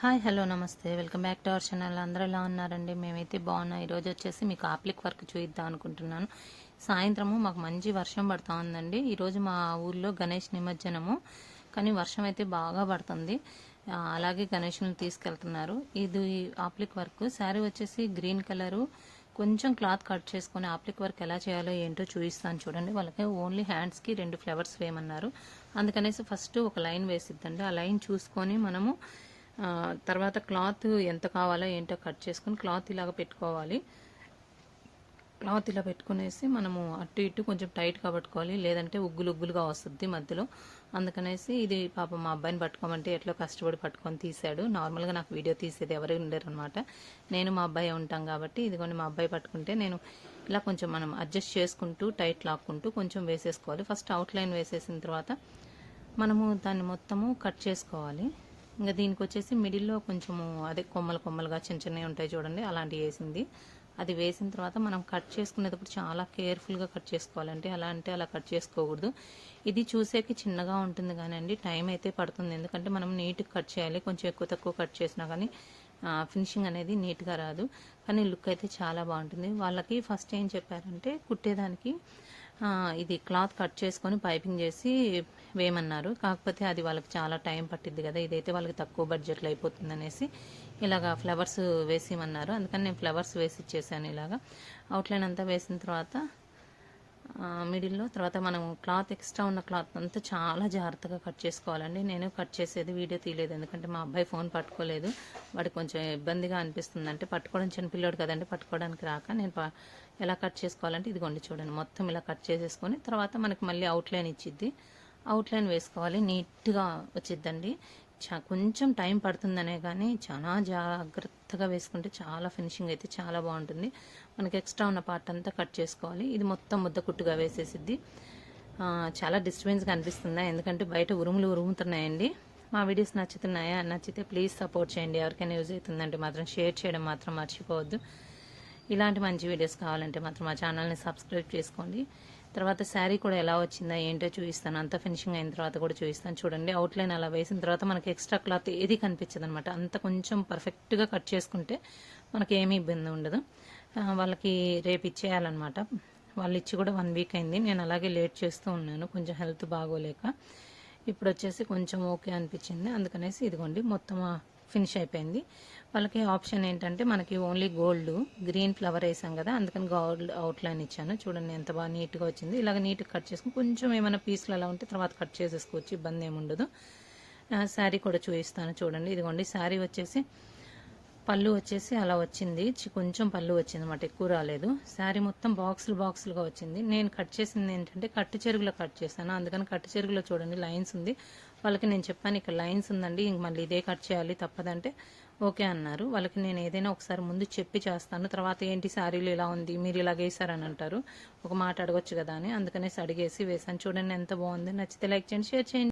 Hi hello నమస్తే. Welcome back to our channel. అందరూ ఎలా ఉన్నారండి? మేమైతే బాగున్నాం. ఈరోజు వచ్చేసి మీకు ఆప్లిక్ వర్క్ చూపిద్దాం అనుకుంటున్నాను. సాయంత్రము మాకు మంచి వర్షం పడుతూ ఉందండి. ఈరోజు మా ఊర్లో గణేష్ నిమజ్జనము. కానీ వర్షం అయితే బాగా పడుతుంది. అలాగే గణేష్ని తీసుకెళ్తున్నారు. ఇది ఆప్లిక్ వర్క్. శారీ వచ్చేసి గ్రీన్ కలరు. కొంచెం క్లాత్ కట్ చేసుకొని ఆప్లిక్ వర్క్ ఎలా చేయాలో ఏంటో చూపిస్తాను చూడండి. వాళ్ళకి ఓన్లీ హ్యాండ్స్కి రెండు ఫ్లవర్స్ వేయమన్నారు. అందుకనేసి ఫస్ట్ ఒక లైన్ వేసిద్దండి. ఆ లైన్ చూసుకొని మనము తర్వాత క్లాత్ ఎంత కావాలో ఏంటో కట్ చేసుకొని క్లాత్ ఇలాగ పెట్టుకోవాలి. క్లాత్ ఇలా పెట్టుకునేసి మనము అటు ఇటు కొంచెం టైట్గా పట్టుకోవాలి. లేదంటే ఉగ్గులు ఉగ్గులుగా వస్తుంది మధ్యలో. అందుకనేసి ఇది పాప మా అబ్బాయిని పట్టుకోమంటే ఎట్లా కష్టపడి పట్టుకొని తీశాడు. నార్మల్గా నాకు వీడియో తీసేది ఎవరు ఉండరు అనమాట నేను మా అబ్బాయి ఉంటాం కాబట్టి ఇదిగోండి మా అబ్బాయి పట్టుకుంటే నేను ఇలా కొంచెం మనం అడ్జస్ట్ చేసుకుంటూ టైట్ లాక్కుంటూ కొంచెం వేసేసుకోవాలి. ఫస్ట్ అవుట్ లైన్ వేసేసిన తర్వాత మనము దాన్ని మొత్తము కట్ చేసుకోవాలి. ఇంకా దీనికి వచ్చేసి మిడిల్లో కొంచెము అదే కొమ్మలు కొమ్మలుగా చిన్న చిన్నవి ఉంటాయి చూడండి అలాంటివి వేసింది. అది వేసిన తర్వాత మనం కట్ చేసుకునేటప్పుడు చాలా కేర్ఫుల్గా కట్ చేసుకోవాలంటే అలా అంటే అలా కట్ చేసుకోకూడదు. ఇది చూసేకి చిన్నగా ఉంటుంది కానీ అండి టైం అయితే పడుతుంది. ఎందుకంటే మనం నీట్గా కట్ చేయాలి. కొంచెం ఎక్కువ తక్కువ కట్ చేసినా కానీ ఫినిషింగ్ అనేది నీట్గా రాదు. కానీ లుక్ అయితే చాలా బాగుంటుంది. వాళ్ళకి ఫస్ట్ ఏం చెప్పారంటే కుట్టేదానికి ఇది క్లాత్ కట్ చేసుకొని పైపింగ్ చేసి వేయమన్నారు. కాకపోతే అది వాళ్ళకి చాలా టైం పట్టింది కదా ఇదైతే వాళ్ళకి తక్కువ బడ్జెట్లో అయిపోతుంది అనేసి ఇలాగా ఫ్లవర్స్ వేసేయమన్నారు అందుకని నేను ఫ్లవర్స్ వేసి ఇచ్చేసాను ఇలాగా. అవుట్లైన్ అంతా వేసిన తర్వాత మిడిల్లో. తర్వాత మనం క్లాత్ ఎక్స్ట్రా ఉన్న క్లాత్ అంతా చాలా జాగ్రత్తగా కట్ చేసుకోవాలండి. నేను కట్ చేసేది వీడియో తీయలేదు. ఎందుకంటే మా అబ్బాయి ఫోన్ పట్టుకోలేదు. వాడికి కొంచెం ఇబ్బందిగా అనిపిస్తుంది అంటే పట్టుకోవడం చిన్నపిల్లోడు కదండి పట్టుకోవడానికి రాక నేను ప- ఎలా కట్ చేసుకోవాలంటే ఇదిగోండి చూడండి. మొత్తం ఇలా కట్ చేసేసుకొని తర్వాత మనకి మళ్ళీ అవుట్లైన్ ఇచ్చిద్ది. అవుట్లైన్ వేసుకోవాలి. నీట్గా వచ్చిద్దండి. కొంచెం టైం పడుతుందనే కానీ చాలా జాగ్రత్త మెత్తగా వేసుకుంటే చాలా ఫినిషింగ్ అయితే చాలా బాగుంటుంది. మనకి ఎక్స్ట్రా ఉన్న పార్ట్ అంతా కట్ చేసుకోవాలి. ఇది మొత్తం ముద్ద కుట్టుగా వేసేసిద్ది. చాలా డిస్టర్బెన్స్గా అనిపిస్తుందా? ఎందుకంటే బయట ఉరుములు ఉరుముతున్నాయండి. మా వీడియోస్ నచ్చుతున్నాయా? నచ్చితే ప్లీజ్ సపోర్ట్ చేయండి. ఎవరికైనా యూజ్ అవుతుందంటే మాత్రం షేర్ చేయడం మాత్రం మర్చిపోవద్దు. ఇలాంటి మంచి వీడియోస్ కావాలంటే మాత్రం మా ఛానల్ని సబ్స్క్రైబ్ చేసుకోండి. తర్వాత శారీ కూడా ఎలా వచ్చిందా ఏంటో చూపిస్తాను. అంత ఫినిషింగ్ అయిన తర్వాత కూడా చూపిస్తాను. చూడండి అవుట్లైన్ అలా వేసిన తర్వాత మనకి ఎక్స్ట్రా క్లాత్ ఏది కనిపించదు అనమాట అంత కొంచెం పర్ఫెక్ట్గా కట్ చేసుకుంటే మనకి ఏమీ ఇబ్బంది ఉండదు. వాళ్ళకి రేపు ఇచ్చేయాలన్నమాట. వాళ్ళు ఇచ్చి కూడా వన్ వీక్ అయింది. నేను అలాగే లేట్ చేస్తూ ఉన్నాను. కొంచెం హెల్త్ బాగోలేక. ఇప్పుడు వచ్చేసి కొంచెం ఓకే అనిపించింది. అందుకనేసి ఇదిగోండి మొత్తం ఫినిష్ అయిపోయింది. వాళ్ళకి ఆప్షన్ ఏంటంటే మనకి ఓన్లీ గోల్డ్ గ్రీన్ ఫ్లవర్ వేసాం కదా అందుకని గోల్డ్ అవుట్లైన్ ఇచ్చాను. చూడండి ఎంత బాగా నీట్గా వచ్చింది. ఇలాగ నీట్గా కట్ చేసుకుని కొంచెం ఏమైనా పీసులు అలా ఉంటే తర్వాత కట్ చేసేసుకోవచ్చు ఇబ్బంది ఏముండదు శారీ కూడా చూపిస్తాను చూడండి. ఇదిగోండి శారీ వచ్చేసి పళ్ళు వచ్చేసి అలా వచ్చింది. చి- కొంచెం పళ్ళు వచ్చింది అనమాట ఎక్కువ రాలేదు. శారీ మొత్తం బాక్సులు బాక్సులుగా వచ్చింది. నేను కట్ చేసింది ఏంటంటే కట్టు చెరుగులో కట్ చేశాను. అందుకని కట్టు చెరుగులో చూడండి లైన్స్ ఉంది. వాళ్ళకి నేను చెప్పాను ఇక్కడ లైన్స్ ఉందండి ఇంక మళ్ళీ ఇదే కట్ చేయాలి తప్పదంటే ఓకే అన్నారు. వాళ్ళకి నేను ఏదైనా ఒకసారి ముందు చెప్పి చేస్తాను. తర్వాత ఏంటి శారీలు ఇలా ఉంది? మీరు ఇలా వేసారని అంటారు. ఒక మాట అడగొచ్చు కదా అని. అందుకనేసి అడిగేసి వేసాను చూడండి ఎంత బాగుంది. నచ్చితే లైక్ చేయండి షేర్ చేయండి.